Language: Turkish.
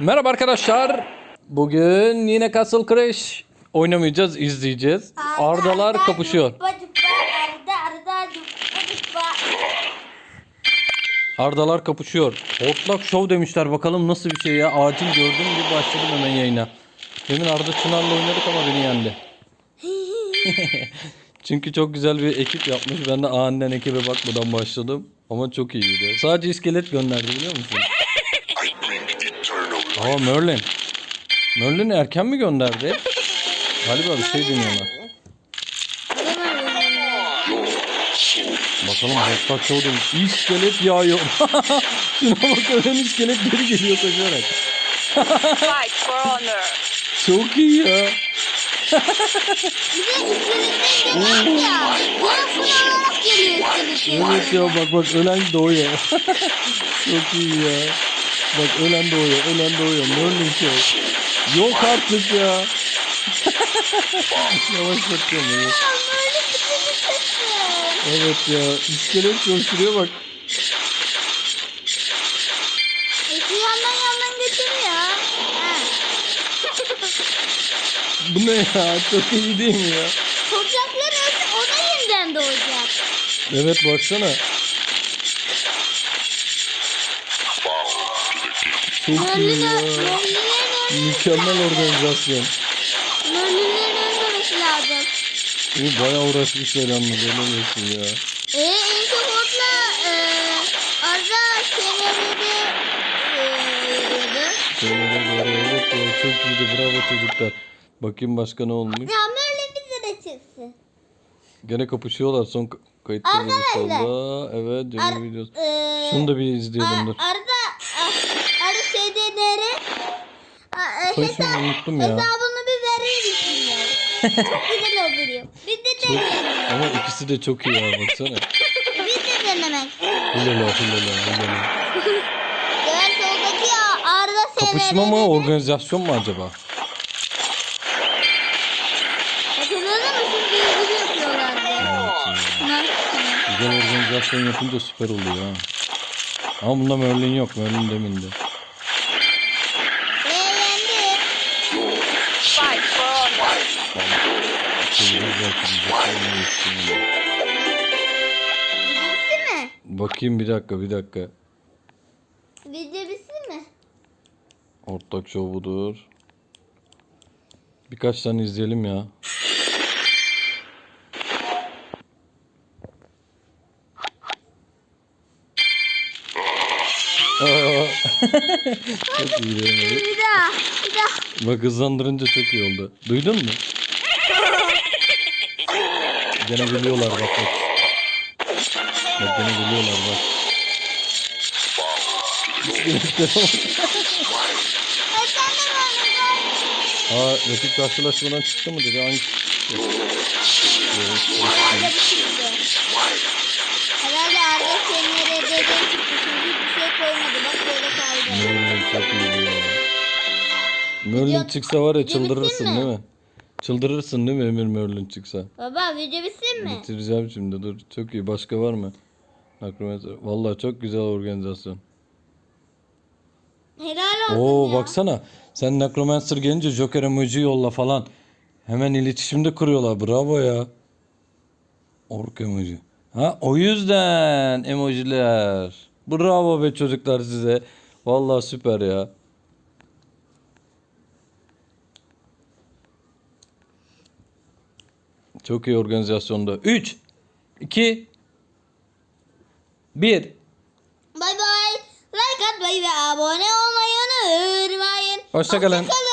Merhaba arkadaşlar. Bugün yine Castle Crash oynamayacağız, izleyeceğiz. Ardalar kapışıyor. Ardalar kapışıyor. Hortlak Show demişler. Bakalım nasıl bir şey ya. Acil gördüm gibi başladım hemen yayına. Demin Arda Çınar'la oynadık ama beni yendi. Çünkü çok güzel bir ekip yapmış. Ben de aniden ekibe bakmadan başladım. Ama çok iyiydi. Sadece iskelet gönderdi biliyor musun? Aa Merlin. Merlin'i erken mi gönderdi? Galiba bir şey deniyorlar. Bakalım Hortlak Show demiş. İskelet yağıyor. Şuna bak ölen iskelet geri geliyor koşarak. Fight for honor. Çok iyi ya. Evet ya bak bak ölen doğuyor. Çok iyi ya. Bak ölen doğuyor, ölen doğuyor. Merlin Show. Yok artık ya. Yavaş bakıyorum ya. Evet ya. İskelet coşturuyor bak. Eti yandan yandan götürüyor. Bu ne ya? Çok iyi değil mi ya? Topraklar o da yeniden doğacak. Evet baksana. Çok iyi ya. Mükemmel organizasyon. Merlin'lerin ölmemesi lazım. Bu bayağı uğraşmışlar yalnız diyorsun ya. Ee, en çok orta e, arada senaryoda e, veriyordu. Söyledi doğru evet ya çok iyiydi bravo çocuklar. Bakayım başka ne olmuş. Ya Merlin bize de çıksın. Gene kapışıyorlar son ka- kayıtta Arkadaşlar. inşallah. Evet canım videosu. e, Şunu da bir izleyelim dur. Ar- Arda, ar- Arda SDDR a- e, Soy ismini unuttum ya. hesabını bir verir misin ya? Çok güzel oluyor. Biz de deneyelim. Ama ikisi de çok iyi ya baksana. Biz de denemek. Hilala hilala hilala. Diğer soldaki ya Arda SDDR. Kapışma mı organizasyon mu acaba? Hatırladın mı? Şimdi ilgili yapıyorlardı. Evet, ya. Bunlar kısmı. Güzel organizasyon yapınca süper oluyor ha. Ama bunda Merlin yok. Merlin demindi. Mi? Bakayım bir dakika bir dakika. Video bitsin mi? Ortak show budur. Birkaç tane izleyelim ya. Aa. çok iyi değil mi? Bir daha. Bir daha. Bak hızlandırınca çok iyi oldu. Duydun mu? Gene geliyorlar bak bak. Bak gene geliyorlar bak. Aa rakip karşılaşmadan çıktı mı dedi. Hangi çıktı? Evet, Arda bir çıktı. Herhalde Arda senin RD'den çıktı. Çünkü hiçbir şey koymadı. Bak böyle kaldı. Merlin çok iyiydi ya. Merlin çıksa var ya çıldırırsın değil mi? Çıldırırsın değil mi Emir Merlin çıksa? Baba video bitsin mi? Bitireceğim şimdi dur. Çok iyi. Başka var mı? Akrometre. Vallahi çok güzel organizasyon. Helal olsun Oo ya. baksana. Sen Necromancer gelince Joker emoji yolla falan. Hemen iletişimde kuruyorlar. Bravo ya. Ork emoji. Ha o yüzden emojiler. Bravo be çocuklar size. Vallahi süper ya. Çok iyi organizasyonda. 3 2 1 Bay bay. Like atmayı ve abone olmayı unutmayın. Hoşça kalın. Hoşça kalın.